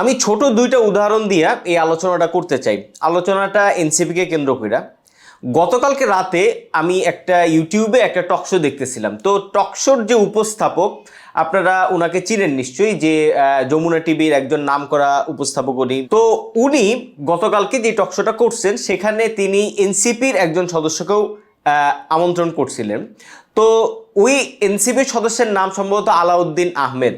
আমি ছোট দুইটা উদাহরণ দিয়া এই আলোচনাটা করতে চাই। আলোচনাটা এনসিপিকে কেন্দ্র করে গতকালকে রাতে আমি একটা ইউটিউবে একটা টকশো দেখতেছিলাম। তো টকশোর যে উপস্থাপক, আপনারা ওনাকে চিনেন নিশ্চয়ই যে যমুনা টিভির একজন নামকরা উপস্থাপক উনি। তো উনি গতকালকে যে টকশোটা করছেন, সেখানে তিনি এনসিপির একজন সদস্যকেও আমন্ত্রণ করছিলেন। তো ওই এনসিপির সদস্যের নাম সম্ভবত আলাউদ্দিন আহমেদ।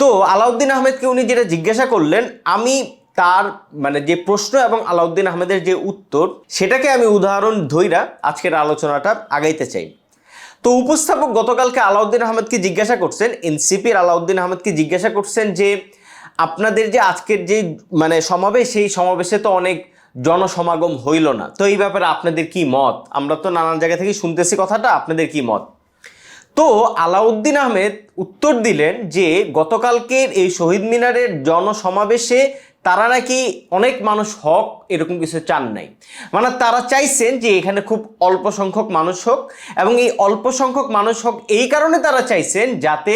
তো আলাউদ্দিন আহমেদকে উনি যেটা জিজ্ঞাসা করলেন, আমি তার মানে যে প্রশ্ন এবং আলাউদ্দিন আহমেদের যে উত্তর, সেটাকে আমি উদাহরণ ধইরা আজকের আলোচনাটা আগাইতে চাই। তো উপস্থাপক গতকালকে আলাউদ্দিন আহমেদকে জিজ্ঞাসা করছেন, এনসিপির আলাউদ্দিন আহমেদকে জিজ্ঞাসা করছেন যে, আপনাদের যে আজকের যে মানে সমাবেশ, সেই সমাবেশে তো অনেক জনসমাগম হইল না। তো এই ব্যাপারে আপনাদের কি মত? আমরা তো নানান জায়গা থেকে শুনতেছি কথাটা, আপনাদের কি মত? তো আলাউদ্দিন আহমেদ উত্তর দিলেন যে, গতকালকের এই শহীদ মিনারের জনসমাবেশে তারা নাকি অনেক মানুষ হক এরকম কিছু চান নাই। মানে তারা চাইছেন যে, এখানে খুব অল্প সংখ্যক মানুষ হোক এবং এই অল্প সংখ্যক মানুষ হোক এই কারণে তারা চাইছেন যাতে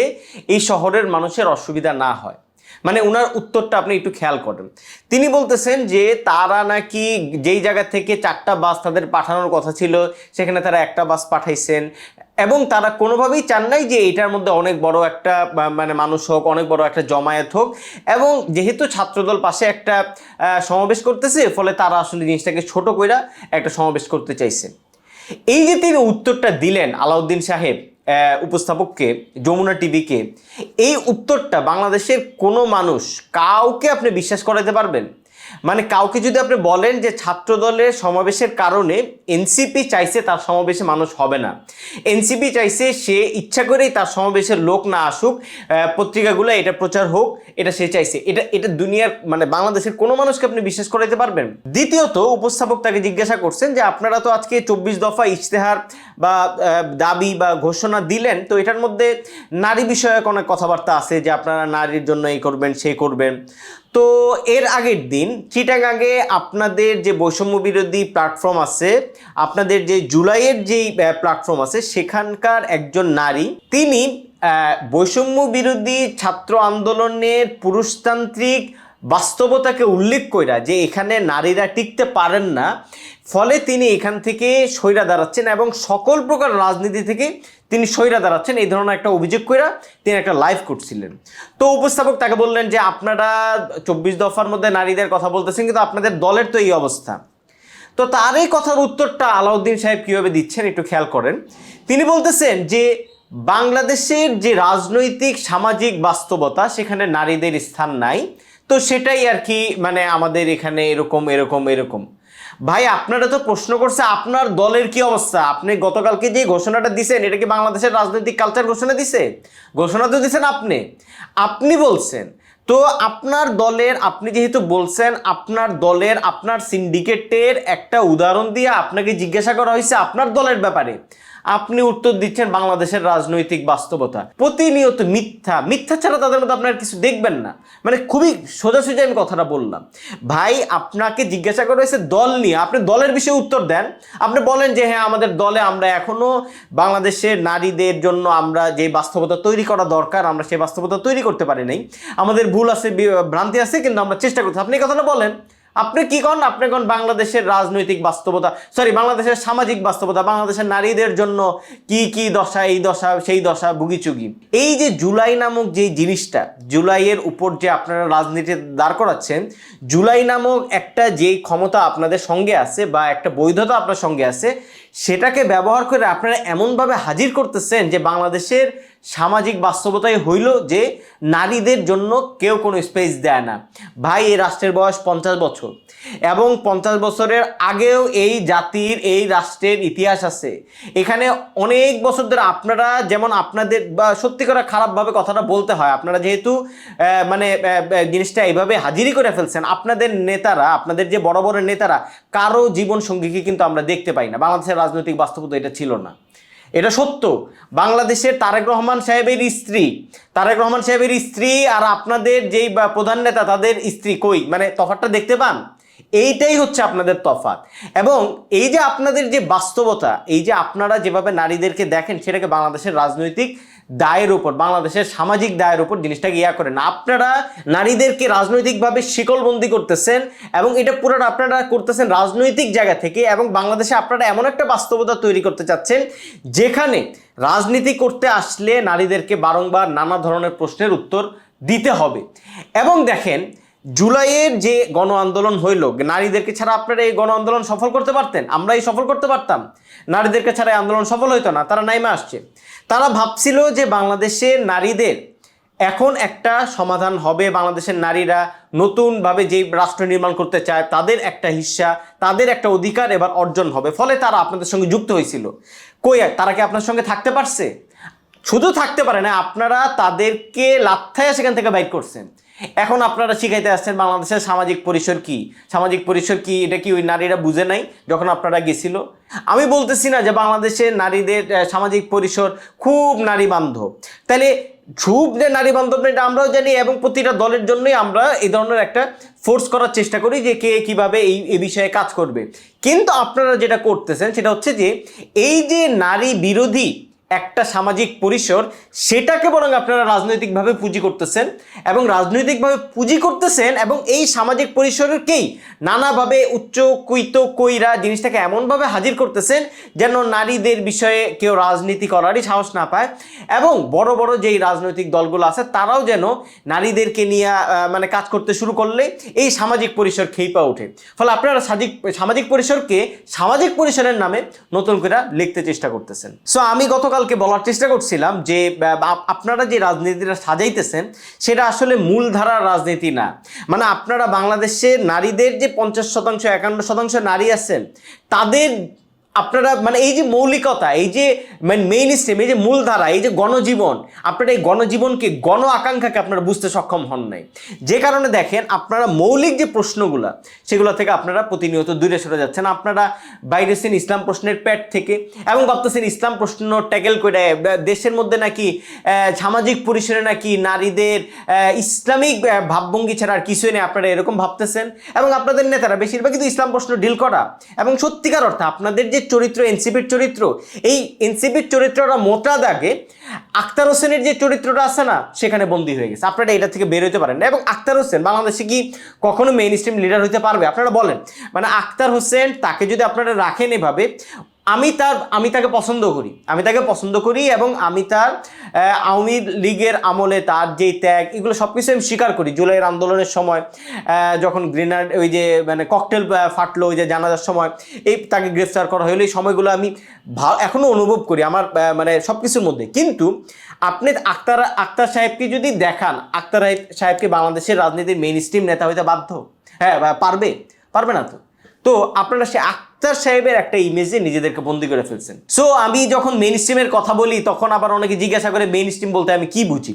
এই শহরের মানুষের অসুবিধা না হয়। মানে ওনার উত্তরটা আপনি একটু খেয়াল করেন। তিনি বলতেছেন যে, তারা নাকি যেই জায়গা থেকে চারটা বাস তাদের পাঠানোর কথা ছিল, সেখানে তারা একটা বাস পাঠাইছেন। এবং তারা কোনোভাবেই চান নাই যে এটার মধ্যে অনেক বড় একটা মানে মানুষ হোক, অনেক বড় একটা জমায়েত হোক। এবং যেহেতু ছাত্রদল পাশে একটা সমাবেশ করতেছে ফলে তারা আসলে জিনিসটাকে ছোট কইরা একটা সমাবেশ করতে চাইছে। এই যে তিনি উত্তরটা দিলেন আলাউদ্দিন সাহেব উপস্থাপককে, যমুনা টিভিকে, এই উত্তরটা বাংলাদেশের কোনো মানুষ কাউকে আপনি বিশ্বাস করাতে পারবেন? মানে কাউকে যদি আপনি বলেন যে ছাত্রদলের সমাবেশের কারণে এনসিপি চাইছে তার সমাবেশে মানুষ হবে না। এনসিপি চাইছে সে ইচ্ছা করেই তার সমাবেশের লোক না আসুক পত্রিকাগুলো এটা প্রচার হোক, এটা সে চাইছে। এটা এটা দুনিয়ার মানে বাংলাদেশের কোনো মানুষকে আপনি বিশ্বাস করাতে পারবেন? দ্বিতীয়ত, উপস্থাপক তাকে জিজ্ঞাসা করছেন যে আপনারা তো আজকে চব্বিশ দফা ইশতেহার বা দাবি বা ঘোষণা দিলেন, তো এটার মধ্যে নারী বিষয়ক অনেক কথাবার্তা আছে যে আপনারা নারীর জন্য এই করবেন সেই করবেন। তো এর আগের দিন চিটাগাঙে আপনাদের যে বৈষম্য বিরোধী প্ল্যাটফর্ম আছে, আপনাদের যে জুলাইয়ের যেই প্ল্যাটফর্ম আছে, সেখানকার একজন নারী, তিনি বৈষম্য বিরোধী ছাত্র আন্দোলনের পুরুষতান্ত্রিক বাস্তবতাকে উল্লেখ কইরা যে এখানে নারীরা টিকতে পারেন না, ফলে তিনি এখান থেকে সৈরা দাঁড়াচ্ছেন এবং সকল প্রকার রাজনীতি থেকে তিনি সৈরা দাঁড়াচ্ছেন, এই ধরনের একটা অভিযোগ কইরা তিনি একটা লাইভ করছিলেন। তো উপস্থাপক তাকে বললেন যে, আপনারা চব্বিশ দফার মধ্যে নারীদের কথা বলতেছেন, কিন্তু আপনাদের দলের তো এই অবস্থা। তো তার এই কথার উত্তরটা আলাউদ্দিন সাহেব কীভাবে দিচ্ছেন একটু খেয়াল করেন। তিনি বলতেছেন যে, বাংলাদেশের যে রাজনৈতিক, সামাজিক বাস্তবতা, সেখানে নারীদের স্থান নাই। তো সেটাই আর কি মানে আমাদের এখানে এরকম এরকম এরকম। ভাই, আপনারা তো প্রশ্ন করছে আপনার দলের কি অবস্থা? আপনি গতকালকে যে ঘোষণাটা দিছেন, এটা কি বাংলাদেশের রাজনৈতিক কালচার ঘোষণা দিছে? ঘোষণা তো দিছেন আপনি। আপনি বলছেন। তো আপনার দলের, আপনি যেহেতু বলছেন, আপনার দলের, আপনার সিন্ডিকেটের একটা উদাহরণ দিয়ে আপনাকে জিজ্ঞাসা করা হয়েছে আপনার দলের ব্যাপারে। আপনি উত্তর দিচ্ছেন বাংলাদেশের রাজনৈতিক বাস্তবতা। প্রতিনিয়ত মিথ্যা। মিথ্যা ছাড়া তাদের মধ্যে আপনার কিছু দেখবেন না। মানে খুবই সোজাসুজি আমি কথাটা বললাম। ভাই, আপনাকে জিজ্ঞাসা করা হয়েছে দল নিয়ে। আপনি দলের বিষয়ে উত্তর দেন। আপনি বলেন যে হ্যাঁ আমাদের দলে আমরা এখনও বাংলাদেশের নারীদের জন্য আমরা যে বাস্তবতা তৈরি করা দরকার, আমরা সেই বাস্তবতা তৈরি করতে পারি নাই। আমাদের ভুল আছে ভ্রান্তি আছে, কিন্তু আমরা চেষ্টা করছি। আপনি এই কথাটা বলেন। আপনি কি কন আপনি কন বাংলাদেশের রাজনৈতিক বাস্তবতা সরি বাংলাদেশের সামাজিক বাস্তবতা, বাংলাদেশের নারীদের জন্য কি কি দশা, এই দশা, সেই দশা, ভুগিচুগি। এই যে জুলাই নামক যে জিনিসটা, জুলাইয়ের উপর যে আপনারা রাজনীতি দাঁড় করাচ্ছেন, জুলাই নামক একটা যেই ক্ষমতা আপনাদের সঙ্গে আছে বা একটা বৈধতা আপনার সঙ্গে আছে, সেটাকে ব্যবহার করে আপনারা এমনভাবে হাজির করতেছেন যে বাংলাদেশের সামাজিক বাস্তবতায় হইল যে নারীদের জন্য কেউ কোনো স্পেস দেয় না। ভাই, এই রাষ্ট্রের বয়স পঞ্চাশ বছর। এবং পঞ্চাশ বছরের আগেও এই জাতির, এই রাষ্ট্রের ইতিহাস আছে। এখানে অনেক বছর ধরে আপনারা যেমন আপনাদের বা সত্যি করে খারাপভাবে কথাটা বলতে হয়, আপনারা যেহেতু মানে জিনিসটা এইভাবে হাজিরই করে ফেলছেন, আপনাদের নেতারা, আপনাদের যে বড় বড় নেতারা, কারও জীবন সঙ্গীকে কিন্তু আমরা দেখতে পাই না। বাংলাদেশের রাজনৈতিক বাস্তবতা এটা ছিল না। এটা সত্য। বাংলাদেশের তারেক রহমান সাহেবের স্ত্রী। তারেক রহমান সাহেবের স্ত্রী আর আপনাদের যেই প্রধান নেতা, তাদের স্ত্রী কই? মানে তফাতটা দেখতে পান? এইটাই হচ্ছে আপনাদের তফাৎ। এবং এই যে আপনাদের যে বাস্তবতা, এই যে আপনারা যেভাবে নারীদেরকে দেখেন, সেটাকে বাংলাদেশের রাজনৈতিক দায়ের উপর, বাংলাদেশের সামাজিক দায়ের উপর জিনিসটাকে ইয়া করেন। আপনারা নারীদেরকে রাজনৈতিকভাবে শিকলবন্দি করতেছেন এবং এটা পুরোটা আপনারা করতেছেন রাজনৈতিক জায়গা থেকে এবং বাংলাদেশে আপনারা এমন একটা বাস্তবতা তৈরি করতে চাচ্ছেন যেখানে রাজনীতি করতে আসলে নারীদেরকে বারংবার নানা ধরনের প্রশ্নের উত্তর দিতে হবে। এবং দেখেন জুলাইয়ের যে গণ আন্দোলন হইল, নারীদেরকে ছাড়া আপনারা এই গণ আন্দোলন সফল করতে পারতেন? আমরা এই সফল করতে পারতাম। নারীদেরকে ছাড়া আন্দোলন সফল হইতো না, তারা নাইমে আসছে। তারা ভাবছিল যে বাংলাদেশের নারীদের এখন একটা সমাধান হবে, বাংলাদেশের নারীরা নতুনভাবে যে রাষ্ট্র নির্মাণ করতে চায়, তাদের একটা হিস্সা, তাদের একটা অধিকার এবার অর্জন হবে। ফলে তারা আপনাদের সঙ্গে যুক্ত হয়েছিল। কই, তারা কি আপনার সঙ্গে থাকতে পারছে? শুধু থাকতে পারে না, আপনারা তাদেরকে লাথায়া সেখান থেকে বাইক করছেন। এখন আপনারা শিখাইতে আসছেন বাংলাদেশের সামাজিক পরিসর কি? সামাজিক পরিসর কি? এটা কি ওই নারীরা বুঝে নাই যখন আপনারা গেছিল? আমি বলতেছি না যে বাংলাদেশের নারীদের সামাজিক পরিসর খুব নারী বান্ধব তাহলে খুব যে নারী বান্ধব এটা আমরাও জানি এবং প্রতিটা দলের জন্যই আমরা এই ধরনের একটা ফোর্স করার চেষ্টা করি যে কে কীভাবে এই, এ বিষয়ে কাজ করবে। কিন্তু আপনারা যেটা করতেছেন সেটা হচ্ছে যে এই যে নারী বিরোধী একটা সামাজিক পরিসর, সেটাকে বরং আপনারা রাজনৈতিকভাবে পুঁজি করতেছেন এবং রাজনৈতিকভাবে পুঁজি করতেছেন এবং এই সামাজিক পরিসরকেই নানাভাবে উচ্চ কুইত কইরা জিনিসটাকে এমনভাবে হাজির করতেছেন যেন নারীদের বিষয়ে কেউ রাজনীতি করারই সাহস না পায় এবং বড় বড় যেই রাজনৈতিক দলগুলো আছে, তারাও যেন নারীদেরকে নিয়ে মানে কাজ করতে শুরু করলে এই সামাজিক পরিসর খেইপা ওঠে। ফলে আপনারা সামাজিক সামাজিক পরিসরকে সামাজিক পরিসরের নামে নতুন করে লিখতে চেষ্টা করতেছেন। সো আমি গতকালকে বলার চেষ্টা করছিলাম যে আপনারা যে রাজনীতিটা সাজাইতেছেন, সেটা আসলে মূলধারার রাজনীতি না। মানে আপনারা বাংলাদেশে নারীদের যে পঞ্চাশ শতাংশ, একান্ন শতাংশ নারী আছেন, তাদের আপনারা মানে এই যে মৌলিকতা, এই যে মানে মেইন স্ট্রিম এই যে মূলধারা, এই যে গণজীবন, আপনারা এই গণজীবনকে, গণ আকাঙ্ক্ষাকে আপনারা বুঝতে সক্ষম হন নাই। যে কারণে দেখেন, আপনারা মৌলিক যে প্রশ্নগুলো, সেগুলো থেকে আপনারা প্রতিনিয়ত দূরে সরে যাচ্ছেন। আপনারা বাইরেছেন ইসলাম প্রশ্নের প্যাট থেকে এবং ভাবতেছেন ইসলাম প্রশ্ন ট্যাকেল করে দেশের মধ্যে নাকি সামাজিক পরিসরে নাকি নারীদের ইসলামিক ভাবভঙ্গি ছাড়া আর কিছুই নেই। আপনারা এরকম ভাবতেছেন এবং আপনাদের নেতারা বেশিরভাগই তো ইসলাম প্রশ্ন ডিল করা। এবং সত্যিকার অর্থে আপনাদের যে চরিত্র, এনসিপির চরিত্র। এই এনসিপির চরিত্রটা মোটা দাগে আক্তার হোসেনের যে চরিত্রটা আছে না, সেখানে বন্দী হয়ে গেছে। আপনারা এটা থেকে বের হতে পারেন না। এবং আক্তার হোসেন বাংলাদেশে কি কখনো মেইন স্ট্রিম লিডার হতে পারবে? আপনারা বলেন। মানে আক্তার হোসেন তাকে যদি আপনারা রাখেন এভাবে আমি তার, আমি তাকে পছন্দ করি। আমি তাকে পছন্দ করি এবং আমি তার আওয়ামী লীগের আমলে তার যেই ত্যাগ, এগুলো সব কিছু আমি স্বীকার করি। জুলাইয়ের আন্দোলনের সময় যখন গ্রেনাড, ওই যে মানে ককটেল ফাটলো ওই যে জানাজার সময়, এই তাকে গ্রেফতার করা হলো। এই সময়গুলো আমি ভা- এখনও অনুভব করি আমার মানে সব কিছুর মধ্যে। কিন্তু আপনি আক্তার আক্তার সাহেবকে যদি দেখান, আক্তার সাহেবকে বাংলাদেশের রাজনীতির মেইন স্ট্রিম নেতা হইতে বাধ্য? হ্যাঁ পারবে? পারবে না তো। তো আপনারা সে আক্তার সাহেবের একটা ইমেজে নিজেদেরকে বন্দি করে ফেলছেন। সো আমি যখন মেইন স্ট্রিমের কথা বলি, তখন আবার অনেকে জিজ্ঞাসা করে মেইন স্ট্রিম বলতে আমি কি বুঝি?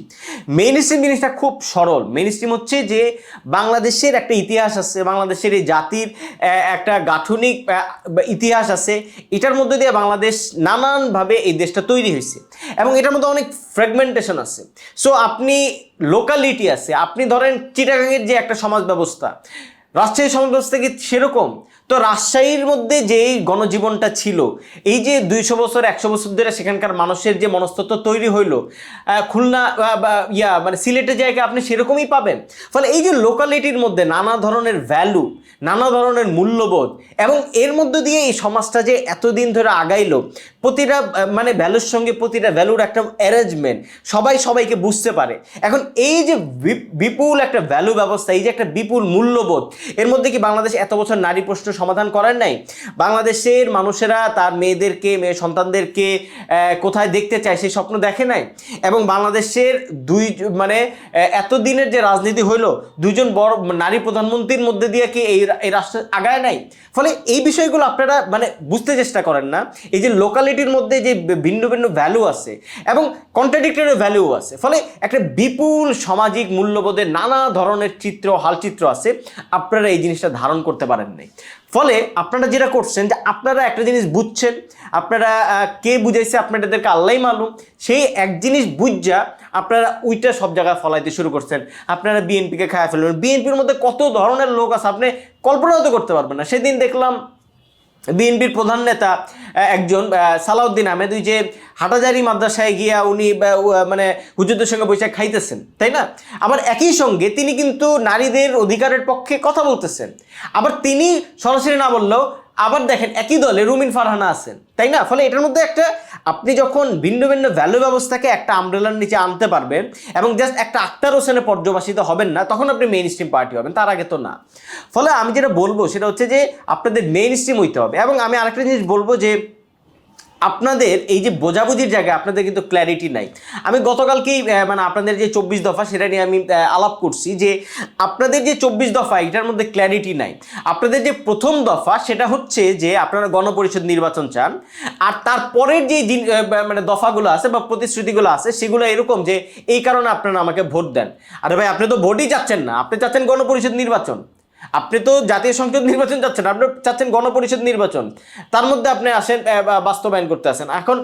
মেইন স্ট্রিম জিনিসটা খুব সরল। মেইন স্ট্রিম হচ্ছে যে, বাংলাদেশের একটা ইতিহাস আছে, বাংলাদেশের এই জাতির একটা গাঠনিক ইতিহাস আছে। এটার মধ্যে দিয়ে বাংলাদেশ নানানভাবে এই দেশটা তৈরি হয়েছে। এবং এটার মধ্যে অনেক ফ্র্যাগমেন্টেশন আছে। সো আপনি লোকালিটি আছে। আপনি ধরেন চিটাগাংয়ের যে একটা সমাজ ব্যবস্থা রাজশাহী সমাজ ব্যবস্থা কি সেরকম। তো রাজশাহীর মধ্যে যে এই গণজীবনটা ছিল, এই যে দুইশো বছর, একশো বছর ধরে সেখানকার মানুষের যে মনস্তত্ব তৈরি হইল খুলনা ইয়া মানে সিলেটের জায়গায় আপনি সেরকমই পাবেন। ফলে এই যে লোকালিটির মধ্যে নানা ধরনের ভ্যালু নানা ধরনের মূল্যবোধ, এবং এর মধ্য দিয়ে এই সমাজটা যে এতদিন ধরে আগাইলো, প্রতিটা মানে ভ্যালুর সঙ্গে প্রতিটা ভ্যালুর একটা অ্যারেঞ্জমেন্ট সবাই সবাইকে বুঝতে পারে। এখন এই যে বিপুল একটা ভ্যালু ব্যবস্থা এই যে একটা বিপুল মূল্যবোধ এর মধ্যে কি বাংলাদেশ এত বছর নারী প্রশ্ন সমাধান করার নাই? বাংলাদেশের মানুষেরা তার মেয়েদেরকে, মেয়ে সন্তানদেরকে কোথায় দেখতে চায় সেই স্বপ্ন দেখে নাই? এবং বাংলাদেশের দুই মানে এতদিনের যে রাজনীতি হইল, দুইজন বড় নারী প্রধানমন্ত্রীর মধ্যে দিয়ে কি এই এই রাষ্ট্র আগায় নাই? ফলে এই বিষয়গুলো আপনারা মানে বুঝতে চেষ্টা করেন না। এই যে লোকালিটির মধ্যে যে ভিন্ন ভিন্ন ভ্যালু আছে এবং কন্ট্রাডিক্টরি ভ্যালু আছে। ফলে একটা বিপুল সামাজিক মূল্যবোধের নানা ধরনের চিত্র, হালচিত্র আছে। আপনারা এই জিনিসটা ধারণ করতে পারেন নাই। ফলে আপনারা যেটা করছেন যে আপনারা একটা জিনিস বুঝছেন, আপনারা কে বুঝাইছে আপনাদেরকে আল্লাহ মালুম, সেই এক জিনিস বুঝা আপনারা ওইটা সব জায়গায় ফলাইতে শুরু করছেন। আপনারা বিএনপিকে খায়া ফেলবেন। বিএনপির মধ্যে কত ধরনের লোক আছে আপনি কল্পনাও তো করতে পারবেন না। সেদিন দেখলাম বিএনপির প্রধান নেতা একজন সালাউদ্দিন আহমেদ, ওই যে হাটাজারি মাদ্রাসায় গিয়া উনি মানে হুজুরদের সঙ্গে বৈশাখ খাইতেছেন, তাই না? আবার একই সঙ্গে তিনি কিন্তু নারীদের অধিকারের পক্ষে কথা বলতেছেন। আবার তিনি সরাসরি না বললেও আবার দেখেন একই দলে রুমিন ফারহানা আছেন, তাই না? ফলে এটার মধ্যে একটা আপনি যখন ভিন্ন ভিন্ন ভ্যালু ব্যবস্থাকে একটা আমব্রেলার নিচে আনতে পারবেন এবং জাস্ট একটা আক্তার হোসেনে পর্যবাসিত হবেন না, তখন আপনি মেইন স্ট্রিম পার্টি হবেন, তার আগে তো না। ফলে আমি যেটা বলব সেটা হচ্ছে যে আপনাদের মেইন স্ট্রিম হইতে হবে এবং আমি আরেকটা জিনিস বলব যে আপনাদের এই যে বোঝাবুঝির জায়গায় আপনাদের কিন্তু ক্ল্যারিটি নাই। আমি গতকালকেই মানে আপনাদের যে চব্বিশ দফা সেটা নিয়ে আমি আলাপ করছি যে আপনাদের যে চব্বিশ দফা, এটার মধ্যে ক্ল্যারিটি নাই। আপনাদের যে প্রথম দফা সেটা হচ্ছে যে আপনারা গণপরিষদ নির্বাচন চান, আর তারপরের যে মানে দফাগুলো আছে বা প্রতিশ্রুতিগুলো আছে, সেগুলো এরকম যে এই কারণে আপনারা আমাকে ভোট দেন। আরে ভাই, আপনি তো ভোটই চাচ্ছেন না। আপনি চাচ্ছেন গণপরিষদ নির্বাচন। আপনি তো জাতীয় সংসদ নির্বাচন চাচ্ছেন আপনি চাচ্ছেন গণপরিষদ নির্বাচন। তার মধ্যে আপনি আসেন বাস্তবায়ন করতে আসেন। এখন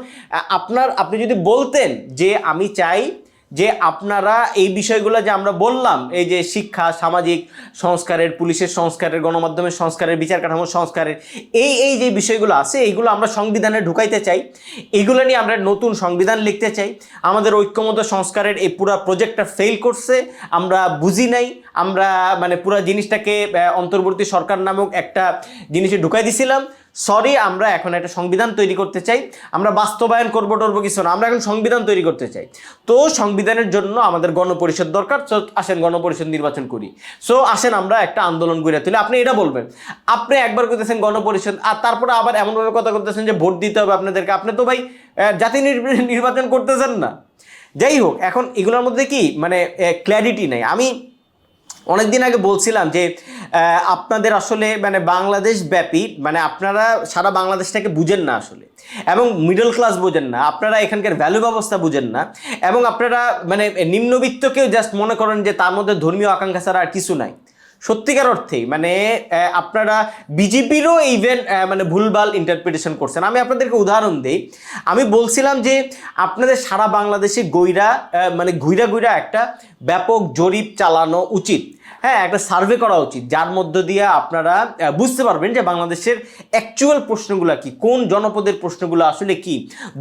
আপনার, আপনি যদি বলতেন যে আমি চাই যে আপনারা এই বিষয়গুলো যে আমরা বললাম, এই যে শিক্ষা, সামাজিক সংস্কারের, পুলিশের সংস্কারের, গণমাধ্যমের সংস্কারের, বিচার কাঠামোর সংস্কারের, এই এই যে বিষয়গুলো আছে, এইগুলো আমরা সংবিধানে ঢুকাইতে চাই। এইগুলো নিয়ে আমরা নতুন সংবিধান লিখতে চাই। আমাদের ঐক্যমত সংস্কারের এই পুরো প্রজেক্টটা ফেল করছে। আমরা বুঝি নাই। আমরা মানে পুরো জিনিসটাকে অন্তর্বর্তী সরকার নামক একটা জিনিসে ঢুকাই দিছিলাম। সরি আমরা এখন একটা সংবিধান তৈরি করতে চাই। আমরা বাস্তবায়ন করব টরবো কিছু না। আমরা এখন সংবিধান তৈরি করতে চাই। তো সংবিধানের জন্য আমাদের গণপরিষদ দরকার। So, আসেন গণপরিষদ নির্বাচন করি। সো আসেন আমরা একটা আন্দোলন গড়ে তুলি। আপনি এটা বলবেন। আপনি একবার করতেছেন গণপরিষদ আর তারপরে আবার এমনভাবে কথা করতেছেন যে ভোট দিতে হবে আপনাদেরকে। আপনি তো ভাই জাতি নির্ব- নির্বাচন করতেছেন না। যাই হোক এখন এগুলোর মধ্যে কি মানে ক্ল্যারিটি নেই। আমি অনেকদিন আগে বলছিলাম যে আপনাদের আসলে মানে বাংলাদেশ ব্যাপী মানে আপনারা সারা বাংলাদেশটাকে বুঝেন না আসলে। এবং মিডল ক্লাস বোঝেন না, আপনারা এখানকার ভ্যালু ব্যবস্থা বুঝেন না। এবং আপনারা মানে নিম্নবিত্তকেও জাস্ট মনে করেন যে তার মধ্যে ধর্মীয় আকাঙ্ক্ষা ছাড়া আর কিছু নাই। সত্যিকার অর্থেই মানে আপনারা বিজেপিরও ইভেন মানে ভুলভাল ইন্টারপ্রিটেশন করছেন। আমি আপনাদেরকে উদাহরণ দিই। আমি বলছিলাম যে, আপনাদের সারা বাংলাদেশে গইরা মানে ঘুইরা ঘুইরা একটা ব্যাপক জরিপ চালানো উচিত। হ্যাঁ একটা সার্ভে করা উচিত, যার মধ্য দিয়ে আপনারা বুঝতে পারবেন যে বাংলাদেশের অ্যাকচুয়াল প্রশ্নগুলো কি, কোন জনপদের প্রশ্নগুলো আসলে কি,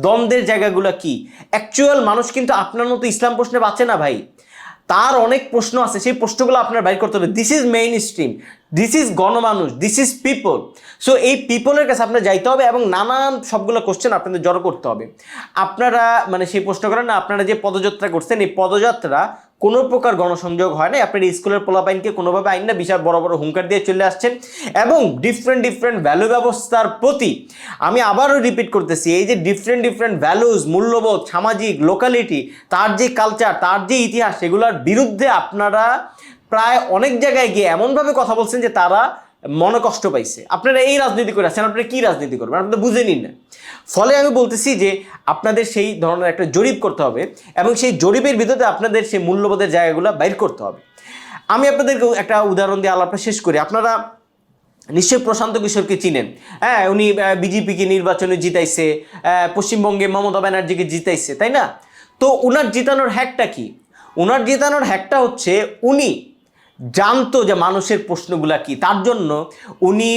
দ্বন্দ্বের জায়গাগুলো কি। অ্যাকচুয়াল মানুষ কিন্তু আপনার মতো ইসলাম প্রশ্নে বাঁচে না ভাই। তার অনেক প্রশ্ন আছে, সেই প্রশ্নগুলো আপনার বাইর করতে হবে। This is mainstream this is গণমানুষ. This is people so এই পিপলের কাছে আপনার যাইতে হবে এবং নানান সবগুলো কোশ্চেন আপনাদের জড়ো করতে হবে। আপনারা মানে সেই প্রশ্ন করেন না, আপনারা যে পদযাত্রা করছেন, এই পদযাত্রা কোনো প্রকার গণসংযোগ হয় না। আপনার স্কুলের পোলাপাইনকে কোনোভাবে আইন না, বিশাল বড় বড় হুঙ্কার দিয়ে চলে আসছেন এবং ডিফারেন্ট ডিফারেন্ট ভ্যালু ব্যবস্থার প্রতি আমি আবারও রিপিট করতেছি, এই যে ডিফারেন্ট ডিফারেন্ট ভ্যালুজ মূল্যবোধ, সামাজিক লোকালিটি তার যে কালচার তার যে ইতিহাস সেগুলোর বিরুদ্ধে আপনারা প্রায় অনেক জায়গায় গিয়ে এমনভাবে কথা বলছেন যে তারা মনে কষ্ট পাইছে। আপনারা এই রাজনীতি করে আছেন, আপনারা কি রাজনীতি করবেন? আপনারা বুঝে নিন না। ফলে আমি বলতেছি যে আপনাদের সেই ধরনের একটা জরিপ করতে হবে এবং সেই জরিপের ভিতরে আপনাদের সেই মূল্যবোধের জায়গাগুলো বাইর করতে হবে। আমি আপনাদেরকে একটা উদাহরণ দিয়ে আলাপটা শেষ করি। আপনারা নিশ্চয়ই প্রশান্ত কিশোরকে চিনেন। হ্যাঁ উনি বিজেপিকে নির্বাচনে জিতাইছে পশ্চিমবঙ্গে মমতা ব্যানার্জিকে জিতাইছে, তাই না? তো উনার জিতানোর হ্যাকটা কি? উনার জিতানোর হ্যাকটা হচ্ছে উনি জানতো যে মানুষের প্রশ্নগুলা কি। তার জন্য উনি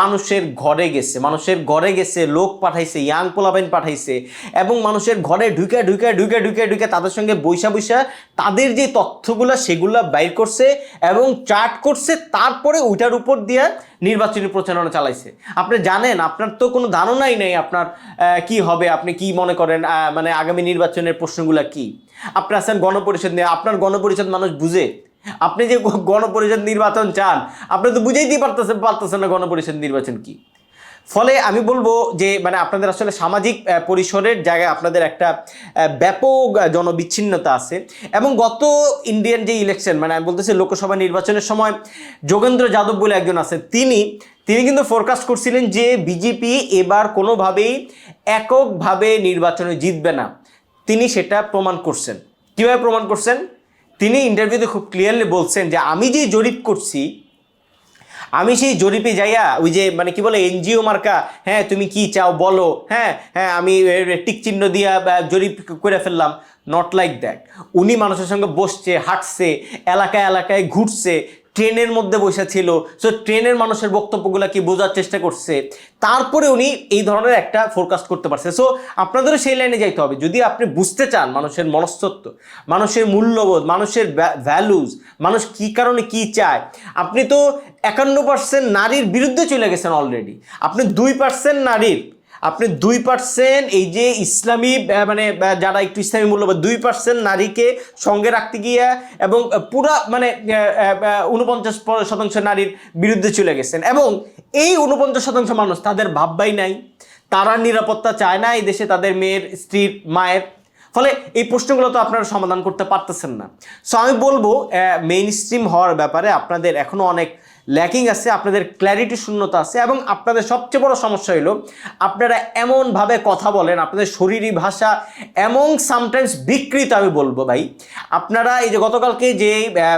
মানুষের ঘরে গেছে, মানুষের ঘরে গেছে, লোক পাঠাইছে, ইয়াং পোলাপাইন পাঠাইছে এবং মানুষের ঘরে ঢুকে ঢুকে ঢুকে ঢুকে ঢুকে তাদের সঙ্গে বৈশা বৈশা তাদের যে তথ্যগুলো সেগুলো বাইর করছে এবং চার্ট করছে, তারপরে ওইটার উপর দিয়ে নির্বাচনী প্রচারণা চালাইছে। আপনি জানেন, আপনার তো কোনো ধারণাই নেই আপনার কি হবে, আপনি কি মনে করেন মানে আগামী নির্বাচনের প্রশ্নগুলো কি। আপনি আছেন গণপরিষদ নিয়ে, আপনার গণপরিষদ মানুষ বুঝে। আপনি যে গণপরিষদ নির্বাচন চান, আপনি তো বুঝেইতেই পারতেছেন পারতেছেন না গণপরিষদ নির্বাচন কি। ফলে আমি বলব যে মানে আপনাদের আসলে সামাজিক পরিসরের জায়গায় আপনাদের একটা ব্যাপক জনবিচ্ছিন্নতা আছে। এবং গত ইন্ডিয়ান যে ইলেকশন মানে আমি বলতেছি লোকসভা নির্বাচনের সময় যোগেন্দ্র যাদব বলে একজন আছে, তিনি তিনি কিন্তু ফোরকাস্ট করছিলেন যে বিজেপি এবার কোনোভাবেই এককভাবে নির্বাচনে জিতবে না। তিনি সেটা প্রমাণ করছেন। কীভাবে প্রমাণ করছেন? তিনি ইন্টারভিউতে খুব ক্লিয়ারলি বলছেন যে আমি যে জরিপ করছি, আমি সেই জরিপে যাইয়া ওই যে মানে কি বলে, এনজিও মার্কা হ্যাঁ তুমি কি চাও বলো হ্যাঁ হ্যাঁ আমি টিক চিহ্ন দিয়া জরিপ করে ফেললাম। নট লাইক দ্যাট উনি মানুষের সঙ্গে বসছে, হাঁটছে, এলাকায় এলাকায় ঘুরছে ট্রেনের মধ্যে বসে ছিল। সো ট্রেনের মানুষের বক্তব্যগুলো কি বোঝার চেষ্টা করছে? তারপরে উনি এই ধরনের একটা ফোরকাস্ট করতে পারছে। সো আপনাদেরও সেই লাইনে যাইতে হবে। যদি আপনি বুঝতে চান মানুষের মনস্তত্ব মানুষের মূল্যবোধ, মানুষের ভ্যালুজ মানুষ কি কারণে কি চায়, আপনি তো একান্ন পার্সেন্ট নারীর বিরুদ্ধে চলে গেছেন অলরেডি আপনি দুই পার্সেন্ট নারীর আপনি দুই পার্সেন্ট এই যে ইসলামী মানে যারা একটু ইসলামী মূল্যবোধ দুই পার্সেন্ট নারীকে সঙ্গে রাখতে গিয়ে এবং পুরা মানে উনপঞ্চাশ শতাংশ নারীর বিরুদ্ধে চলে গেছেন। এবং এই উনপঞ্চাশ শতাংশ মানুষ তাদের ভাববাই নাই, তারা নিরাপত্তা চায় না এই দেশে তাদের মেয়ের, স্ত্রীর, মায়ের। ফলে এই প্রশ্নগুলো তো আপনারা সমাধান করতে পারতেছেন না। সো আমি বলব মেইন স্ট্রিম হওয়ার ব্যাপারে আপনাদের এখনও অনেক ল্যাকিং আছে, আপনাদের ক্ল্যারিটি শূন্যতা আছে এবং আপনাদের সবচেয়ে বড় সমস্যা হলো আপনারা এমনভাবে কথা বলেন, আপনাদের শরীরী ভাষা এমন সামটাইমস বিকৃত, আমি বলব ভাই। আপনারা এই যে গতকালকে যে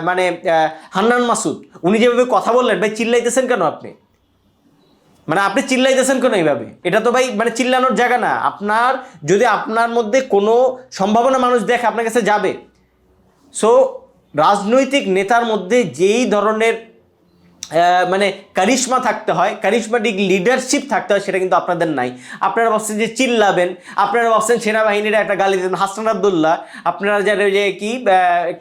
মানে হান্নান মাসুদ, উনি যেভাবে কথা বললেন, ভাই চিল্লাইতেছেন কেন আপনি? মানে আপনি চিল্লাইতেছেন কেন এইভাবে? এটা তো ভাই মানে চিল্লানোর জায়গা না। আপনার, যদি আপনার মধ্যে কোনো সম্ভাবনা মানুষ দেখে, আপনার কাছে যাবে। সো রাজনৈতিক নেতার মধ্যে যেই ধরনের মানে কারিশমা থাকতে হয়, কারিশমাটিক লিডারশিপ থাকতে হয়, সেটা কিন্তু আপনাদের নাই। আপনারা ভাবছেন যে চিল্লাবেন, আপনারা ভাবছেন সেনাবাহিনীর একটা গালি দেন হাসান আবদুল্লাহ, আপনারা যারা যে কি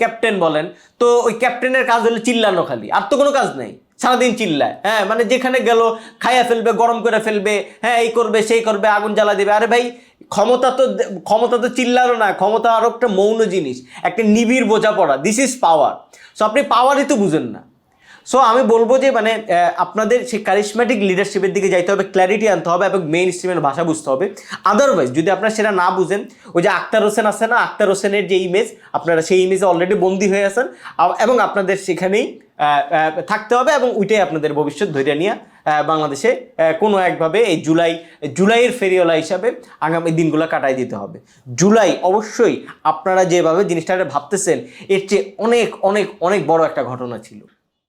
ক্যাপ্টেন বলেন, তো ওই ক্যাপ্টেনের কাজ হলো চিল্লানো খালি, আর তো কোনো কাজ নেই, সারাদিন চিল্লায় হ্যাঁ মানে যেখানে গেল খাইয়া ফেলবে, গরম করে ফেলবে হ্যাঁ এই করবে, সেই করবে, আগুন জ্বালা দেবে, আরে ভাই, ক্ষমতা তো ক্ষমতা তো চিল্লানো না, ক্ষমতা আরও একটা মৌন জিনিস, একটা নিবিড় বোঝাপড়া দিস ইজ পাওয়ার সো আপনি পাওয়ারই তো বুঝেন না। সো আমি বলব যে মানে আপনাদের সেই কারিশমেটিক লিডারশিপের দিকে যাইতে হবে ক্ল্যারিটি আনতে হবে এবং মেইন স্ট্রিমের ভাষা বুঝতে হবে। আদারওয়াইজ যদি আপনারা সেটা না বুঝেন, ওই যে আক্তার হোসেন আছে না, আক্তার হোসেনের যে ইমেজ আপনারা সেই ইমেজে অলরেডি বন্দী হয়ে আছেন এবং আপনাদের সেখানেই থাকতে হবে এবং ওইটাই আপনাদের ভবিষ্যৎ ধৈর্য নিয়ে বাংলাদেশে কোনো একভাবে এই জুলাই, জুলাইয়ের ফেরিওয়ালা হিসাবে আগামী দিনগুলো কাটাই দিতে হবে। জুলাই অবশ্যই আপনারা যেভাবে জিনিসটা ভাবতেছেন, এর চেয়ে অনেক অনেক অনেক বড় একটা ঘটনা ছিল।